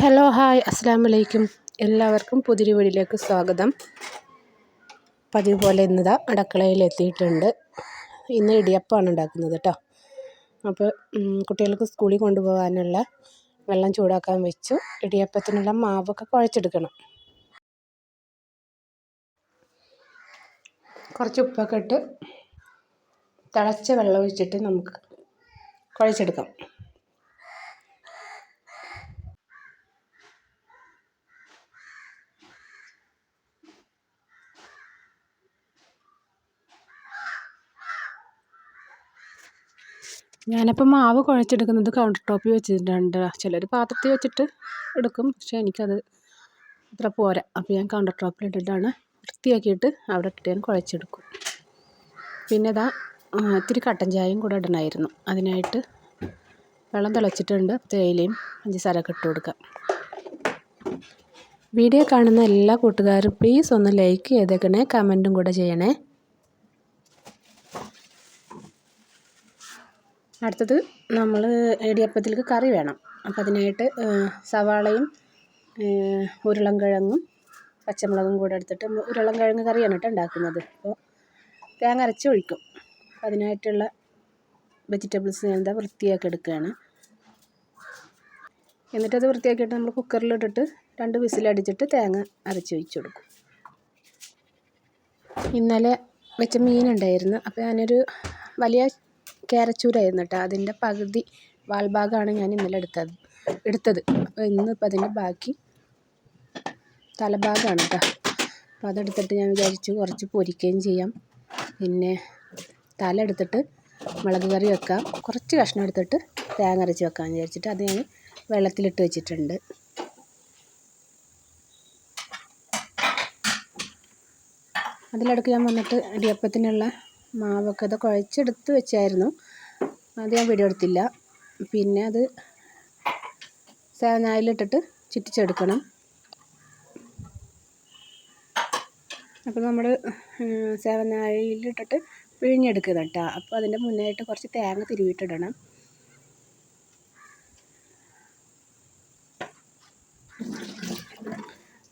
Hello hi അസ്സാം വലൈക്കും എല്ലാവർക്കും പുതിരി വീടിലേക്ക് സ്വാഗതം. പതിവ് പോലെ ഇന്നതാ അടുക്കളയിൽ എത്തിയിട്ടുണ്ട് ഇന്ന് ഇടിയപ്പമാണ് ഉണ്ടാക്കുന്നത് കേട്ടോ. അപ്പോൾ കുട്ടികൾക്ക് സ്കൂളിൽ കൊണ്ടുപോകാനുള്ള വെള്ളം ചൂടാക്കാൻ വെച്ചു. ഇടിയപ്പത്തിനുള്ള മാവൊക്കെ കുഴച്ചെടുക്കണം. കുറച്ച് ഉപ്പൊക്കെ ഇട്ട് തിളച്ച വെള്ളം ഒഴിച്ചിട്ട് നമുക്ക് കുഴച്ചെടുക്കാം. ഞാനപ്പോൾ മാവ് കുഴച്ചെടുക്കുന്നത് കൗണ്ടർ ടോപ്പിൽ വെച്ചിട്ടുണ്ട്. ചിലർ പാത്രത്തിൽ വെച്ചിട്ട് എടുക്കും. പക്ഷേ എനിക്കത് അത്ര പോരാ. അപ്പോൾ ഞാൻ കൗണ്ടർ ടോപ്പിൽ ഇട്ടിട്ടാണ് വൃത്തിയാക്കിയിട്ട് അവിടെ ഇട്ടിട്ട് ഞാൻ കുഴച്ചെടുക്കും. പിന്നെ ഇതാ ഇത്തിരി കട്ടൻ ചായയും കൂടെ ഇടണമായിരുന്നു അതിനായിട്ട് വെള്ളം തിളച്ചിട്ടുണ്ട്. തേയിലയും പഞ്ചസാരയൊക്കെ ഇട്ട് കൊടുക്കാം. വീഡിയോ കാണുന്ന എല്ലാ കൂട്ടുകാരും പ്ലീസ് ഒന്ന് ലൈക്ക് ചെയ്തേക്കണേ. കമന്റും കൂടെ ചെയ്യണേ. അടുത്തത് നമ്മൾ ഇടിയപ്പത്തിലേക്ക് കറി വേണം. അപ്പം അതിനായിട്ട് സവാളയും ഉരുളൻകിഴങ്ങും പച്ചമുളകും കൂടെ എടുത്തിട്ട് ഉരുളൻകിഴങ്ങ് കറിയാണ് കേട്ടോ ഉണ്ടാക്കുന്നത്. അപ്പോൾ തേങ്ങ അരച്ച് ഒഴിക്കും. അതിനായിട്ടുള്ള വെജിറ്റബിൾസ് എന്താ വൃത്തിയാക്കി എടുക്കുകയാണ് എന്നിട്ടത് വൃത്തിയാക്കിയിട്ട് നമ്മൾ കുക്കറിലിട്ടിട്ട് രണ്ട് വിസിലടിച്ചിട്ട് തേങ്ങ അരച്ച് ഒഴിച്ച് കൊടുക്കും. ഇന്നലെ വെച്ച മീനുണ്ടായിരുന്നു അപ്പോൾ ഞാനൊരു വലിയ കേരച്ചൂരായിരുന്നു കേട്ടോ അതിന്റെ പകുതി വാൽഭാഗമാണ് ഞാൻ ഇന്നലെ എടുത്തത്. എടുത്തത്. അപ്പോൾ ഇന്നിപ്പോൾ അതിന്റെ ബാക്കി തലഭാഗമാണ് കേട്ടോ അപ്പോൾ അതെടുത്തിട്ട് ഞാൻ വിചാരിച്ചു കുറച്ച് പൊരിക്കുകയും ചെയ്യാം. പിന്നെ തല എടുത്തിട്ട് മുളക് കറി വെക്കാം. കുറച്ച് കഷ്ണം എടുത്തിട്ട് തേങ്ങ അരച്ച് വെക്കാമെന്ന് വിചാരിച്ചിട്ട് അത് ഞാൻ വെള്ളത്തിലിട്ട് വെച്ചിട്ടുണ്ട്. അതിലിടക്ക് ഞാൻ വന്നിട്ട് ഇടിയപ്പത്തിനുള്ള മാവൊക്കെ അത് കുഴച്ചെടുത്ത് വെച്ചായിരുന്നു. അത് ഞാൻ വീഡിയോ എടുത്തില്ല. പിന്നെ അത് സേനായിലിട്ടിട്ട് ചുറ്റിച്ചെടുക്കണം. അപ്പോൾ നമ്മൾ സേവനായിലിട്ടിട്ട് പിഴിഞ്ഞെടുക്കുക കേട്ടോ അപ്പോൾ അതിന്റെ മുന്നായിട്ട് കുറച്ച് തേങ്ങ തിരുവിട്ടിടണം.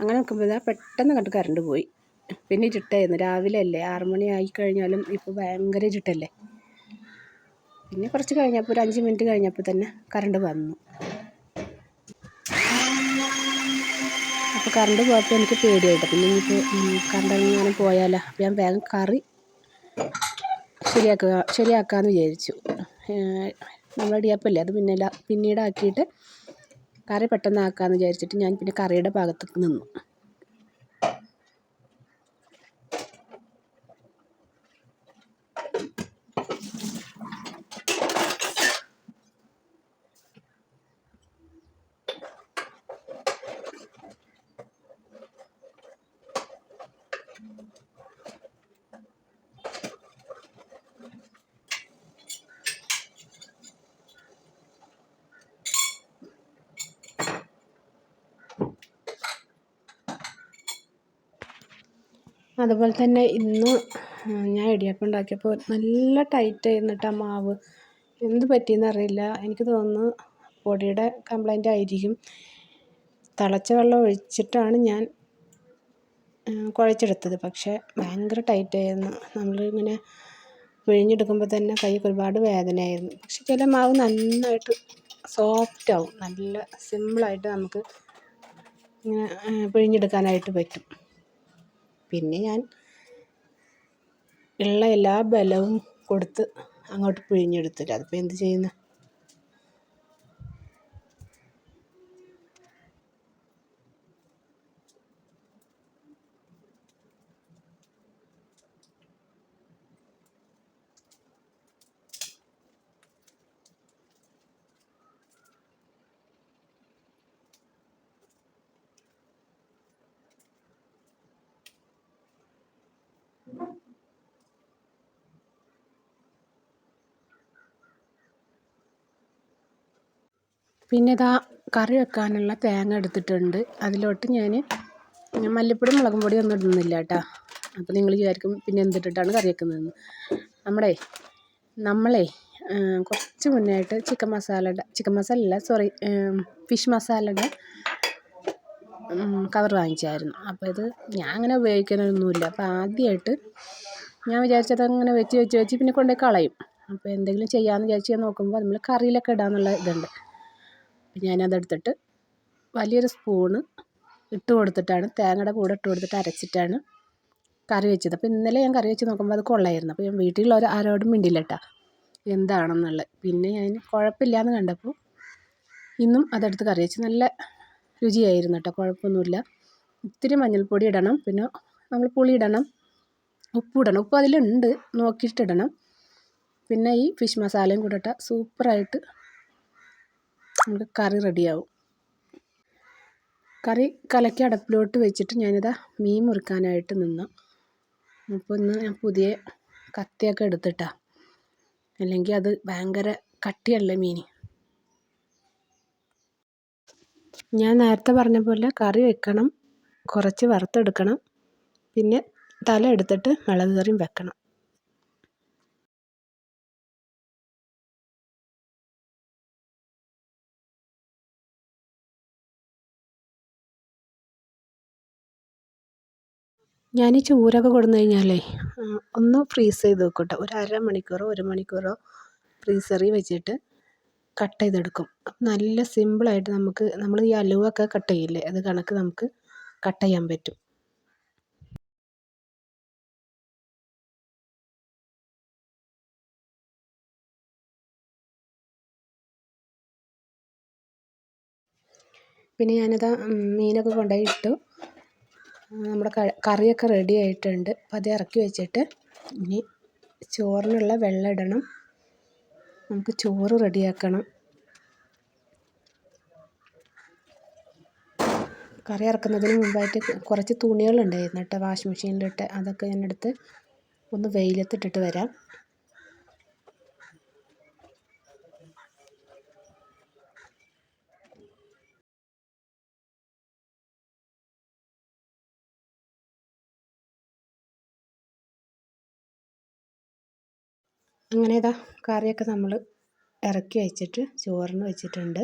അങ്ങനെ നോക്കുമ്പോൾ പെട്ടെന്ന് കണ്ട് കറണ്ട് പോയി. പിന്നെ ഇരുട്ടായിരുന്നു രാവിലെ അല്ലേ ആറ് മണി ആയിക്കഴിഞ്ഞാലും ഇപ്പോൾ ഭയങ്കര ഇരുട്ടല്ലേ? പിന്നെ കുറച്ച് കഴിഞ്ഞപ്പോൾ ഒരു അഞ്ച് മിനിറ്റ് കഴിഞ്ഞപ്പോൾ തന്നെ കറണ്ട് വന്നു. അപ്പോൾ കറണ്ട് പോയപ്പോൾ എനിക്ക് പേടിയായിട്ട്. പിന്നെ ഇനിയിപ്പോൾ കറണ്ട് എങ്ങാനും പോയാലോ. അപ്പോൾ ഞാൻ വേഗം കറി ശരിയാക്കുക ശരിയാക്കാമെന്ന് വിചാരിച്ചു. നമ്മൾ ഇടിയപ്പല്ലേ? അത് പിന്നെ പിന്നീടാക്കിയിട്ട് കറി പെട്ടെന്ന് ആക്കാമെന്ന് വിചാരിച്ചിട്ട് ഞാൻ പിന്നെ കറിയുടെ ഭാഗത്ത് നിന്നു. അതുപോലെ തന്നെ ഇന്ന് ഞാൻ ഇടിയപ്പം ഉണ്ടാക്കിയപ്പോൾ നല്ല ടൈറ്റ് ആയിരുന്നു ആ മാവ്. എന്ത് പറ്റിയെന്ന് അറിയില്ല. എനിക്ക് തോന്നുന്നു പൊടിയുടെ കംപ്ലൈന്റ് ആയിരിക്കും. തിളച്ച വെള്ളം ഒഴിച്ചിട്ടാണ് ഞാൻ കുഴച്ചെടുത്തത്. പക്ഷേ ഭയങ്കര ടൈറ്റ് ആയിരുന്നു. നമ്മളിങ്ങനെ പിഴിഞ്ഞെടുക്കുമ്പോൾ തന്നെ കൈക്ക് ഒരുപാട് വേദനയായിരുന്നു. പക്ഷെ ചില മാവ് നന്നായിട്ട് സോഫ്റ്റ് ആവും. നല്ല സിമ്പിളായിട്ട് നമുക്ക് ഇങ്ങനെ പിഴിഞ്ഞെടുക്കാനായിട്ട് പറ്റും. പിന്നെ ഞാൻ ഉള്ള എല്ലാ ബലവും കൊടുത്ത് അങ്ങോട്ട് പിഴിഞ്ഞെടുത്തില്ല അതിപ്പോൾ എന്ത് ചെയ്യുന്നു? പിന്നെ ഇതാ കറി വെക്കാനുള്ള തേങ്ങ എടുത്തിട്ടുണ്ട്. അതിലോട്ട് ഞാൻ മല്ലിപ്പൊടി മുളകും പൊടി ഒന്നും ഇടുന്നില്ല കേട്ടോ. അപ്പോൾ നിങ്ങൾ വിചാരിക്കും പിന്നെ എന്തിട്ടിട്ടാണ് കറി വെക്കുന്നതെന്ന്. നമ്മുടെ നമ്മളെ കുറച്ച് മുന്നേ ആയിട്ട് ചിക്കൻ മസാലയുടെ ചിക്കൻ മസാല അല്ല സോറി ഫിഷ് മസാലയുടെ കവർ വാങ്ങിച്ചായിരുന്നു. അപ്പോൾ ഇത് ഞാൻ അങ്ങനെ ഉപയോഗിക്കാനൊന്നുമില്ല അപ്പോൾ ആദ്യമായിട്ട് ഞാൻ വിചാരിച്ചത് അങ്ങനെ വെച്ച് വെച്ച് വെച്ച് പിന്നെ കൊണ്ടുപോയി കളയും. അപ്പോൾ എന്തെങ്കിലും ചെയ്യാമെന്ന് വിചാരിച്ച് ഞാൻ നോക്കുമ്പോൾ നമ്മൾ കറിയിലൊക്കെ ഇടാമെന്നുള്ള ഇതുണ്ട്. അപ്പോൾ ഞാനതെടുത്തിട്ട് വലിയൊരു സ്പൂണ് ഇട്ട് കൊടുത്തിട്ടാണ് തേങ്ങയുടെ കൂടെ ഇട്ട് കൊടുത്തിട്ട് അരച്ചിട്ടാണ് കറി വെച്ചത്. അപ്പോൾ ഇന്നലെ ഞാൻ കറി വെച്ച് നോക്കുമ്പോൾ അത് കൊള്ളായിരുന്നു. അപ്പോൾ ഞാൻ വീട്ടിലുള്ളവർ ആരോടും മിണ്ടില്ല കേട്ടോ എന്താണെന്നുള്ളത്. പിന്നെ ഞാൻ കുഴപ്പമില്ലാന്ന് കണ്ടപ്പോൾ ഇന്നും അതെടുത്ത് കറി വെച്ച് നല്ല രുചിയായിരുന്നു കേട്ടോ കുഴപ്പമൊന്നുമില്ല. ഇത്തിരി മഞ്ഞൾപ്പൊടി ഇടണം പിന്നെ നമ്മൾ പുളി ഇടണം ഉപ്പ് ഇടണം. ഉപ്പ് അതിലുണ്ട് നോക്കിയിട്ടിടണം. പിന്നെ ഈ ഫിഷ് മസാലയും കൂടെ ഇട്ടാൽ സൂപ്പറായിട്ട് നമുക്ക് കറി റെഡിയാവും. കറി കലക്കി അടപ്പിലോട്ട് വെച്ചിട്ട് ഞാനിതാ മീൻ മുറിക്കാനായിട്ട് നിന്നു. അപ്പോൾ ഇന്ന് ഞാൻ പുതിയ കത്തിയൊക്കെ എടുത്തിട്ടാ. അല്ലെങ്കിൽ അത് ഭയങ്കര കട്ടിയല്ലേ മീൻ ഞാൻ നേരത്തെ പറഞ്ഞ പോലെ കറി വെക്കണം കുറച്ച് വറുത്തെടുക്കണം പിന്നെ തല എടുത്തിട്ട് മുളക് കറിയും വെക്കണം. ഞാൻ ഈ ചൂരൊക്കെ കൊടുന്നു കഴിഞ്ഞാലേ ഒന്ന് ഫ്രീസ് ചെയ്ത് വെക്കും കേട്ടോ ഒരു അര മണിക്കൂറോ ഒരു മണിക്കൂറോ ഫ്രീസറിൽ വെച്ചിട്ട് കട്ട് ചെയ്തെടുക്കും. നല്ല സിമ്പിളായിട്ട് നമുക്ക് നമ്മൾ ഈ അലുവൊക്കെ കട്ട് ചെയ്യില്ലേ അത് കണക്ക് നമുക്ക് കട്ട് ചെയ്യാൻ പറ്റും. പിന്നെ ഞാനത് മീനൊക്കെ കൊണ്ടുപോയി ഇട്ടു. നമ്മുടെ കറിയൊക്കെ റെഡി ആയിട്ടുണ്ട്. അപ്പം അത് ഇറക്കി വെച്ചിട്ട് ഇനി ചോറിനുള്ള വെള്ളം ഇടണം. നമുക്ക് ചോറ് റെഡിയാക്കണം. കറി ഇറക്കുന്നതിന് മുമ്പായിട്ട് കുറച്ച് തുണികളുണ്ടായിരുന്നു കേട്ടോ വാഷിംഗ് മെഷീനിലിട്ട്. അതൊക്കെ ഞാൻ എടുത്ത് ഒന്ന് വെയിലത്തിട്ടിട്ട് വരാം. അങ്ങനെ ഇതാ കറിയൊക്കെ നമ്മൾ ഇറക്കി വെച്ചിട്ട് ചോറിന് വെച്ചിട്ടുണ്ട്.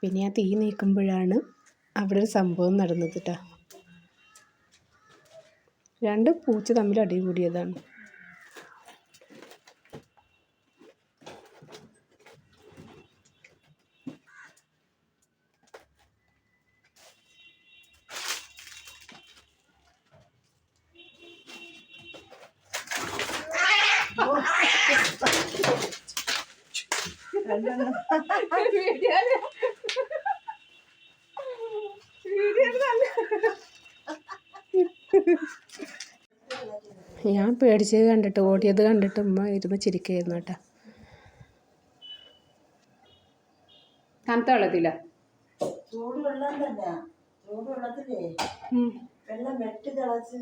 പിന്നെ ആ തീ നീക്കുമ്പോഴാണ് അവിടെ ഒരു സംഭവം നടന്നത് കേട്ടോ രണ്ട് പൂച്ച തമ്മിൽ അടി ഞാൻ പേടിച്ചത് കണ്ടിട്ട് ഓടിയത് കണ്ടിട്ട് ഉമ്മ ഇരുന്ന് ചിരിക്കുകയായിരുന്നു കേട്ടോ. തണുത്ത വെള്ളത്തില്ല ചൂട് വെള്ളം തന്നെ ചൂട് വെള്ളത്തിലേ വെള്ളം വെട്ടി തിളച്ച്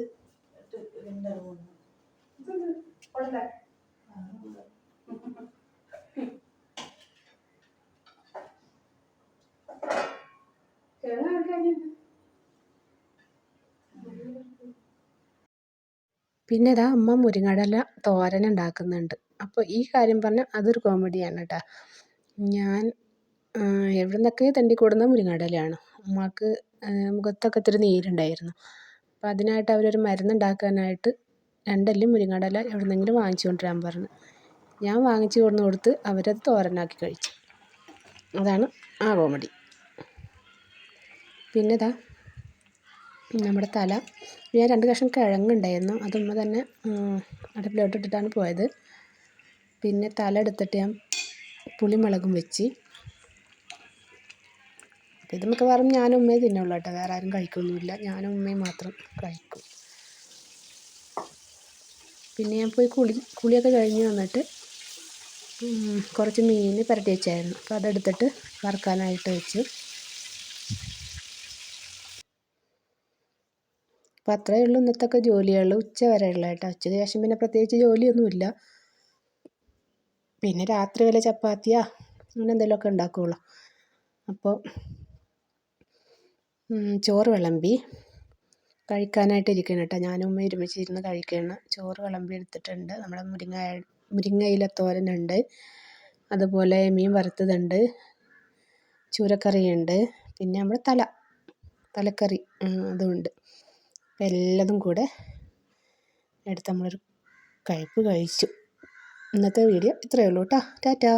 പിന്നെ ഇതാ അമ്മ മുരിങ്ങടല തോരൻ ഉണ്ടാക്കുന്നുണ്ട്. അപ്പോൾ ഈ കാര്യം പറഞ്ഞാൽ അതൊരു കോമഡിയാണ് കേട്ടോ. ഞാൻ എവിടെ നിന്നൊക്കെ തണ്ടിക്കൂടുന്ന മുരിങ്ങടലയാണ്. ഉമ്മാക്ക് മുഖത്തൊക്കെ ഇത്തിരി നീരുണ്ടായിരുന്നു. അപ്പോൾ അതിനായിട്ട് അവരൊരു മരുന്നുണ്ടാക്കാനായിട്ട് രണ്ടല്ലി മുരിങ്ങടല എവിടെ നിന്നെങ്കിലും വാങ്ങിച്ചു കൊണ്ടുവരാൻ പറഞ്ഞു. ഞാൻ വാങ്ങിച്ചു കൊണ്ടു കൊടുത്ത് അവരത് തോരനാക്കി കഴിച്ചു. അതാണ് ആ കോമഡി പിന്നെ ഇതാ നമ്മുടെ തല. ഞാൻ രണ്ട് കഷ്ണം കിഴങ്ങുണ്ടായിരുന്നു. അത് തന്നെ അടുപ്പിലോട്ട് ഇട്ടിട്ടാണ് പോയത്. പിന്നെ തല എടുത്തിട്ട് ഞാൻ പുളിമുളകും വെച്ച്. അപ്പോൾ ഇത് മിക്കവാറും ഞാനും ഉമ്മയെ തിന്നുള്ളൂ കേട്ടോ. വേറെ ആരും കഴിക്കൊന്നുമില്ല. ഞാനും ഉമ്മയും മാത്രം കഴിക്കും. പിന്നെ ഞാൻ പോയി കുളി കുളിയൊക്കെ കഴിഞ്ഞ് വന്നിട്ട് കുറച്ച് മീൻ പുരട്ടി വെച്ചായിരുന്നു. അപ്പോൾ അതെടുത്തിട്ട് വറുക്കാനായിട്ട് വെച്ചു. അപ്പോൾ അത്രയേ ഉള്ളൂ ഇന്നത്തൊക്കെ ജോലികൾ ഉച്ച വരെ ഉള്ള കേട്ടോ. ഉച്ചയ്ക്ക് ശേഷം പിന്നെ പ്രത്യേകിച്ച് ജോലിയൊന്നുമില്ല. പിന്നെ രാത്രി വല്ല ചപ്പാത്തിയാ അങ്ങനെ എന്തെങ്കിലുമൊക്കെ ഉണ്ടാക്കുകയുള്ളൂ അപ്പോൾ ചോറ് വിളമ്പി കഴിക്കാനായിട്ട് ഇരിക്കണം കേട്ടോ. ഞാനും ഉമ്മ ഒരുമിച്ചിരുന്ന് കഴിക്കണം ചോറ് വിളമ്പി എടുത്തിട്ടുണ്ട്. നമ്മുടെ മുരിങ്ങ മുരിങ്ങയില തോരനുണ്ട്. അതുപോലെ മീൻ വറുത്തതുണ്ട്. ചൂരക്കറിയുണ്ട്. പിന്നെ നമ്മുടെ തല തലക്കറി അതുമുണ്ട്. അപ്പം എല്ലാതും കൂടെ എടുത്ത് നമ്മളൊരു കഴിപ്പ് കഴിച്ചു. ഇന്നത്തെ വീഡിയോ ഇത്രയേ ഉള്ളൂ കേട്ടോ. ടാറ്റാ.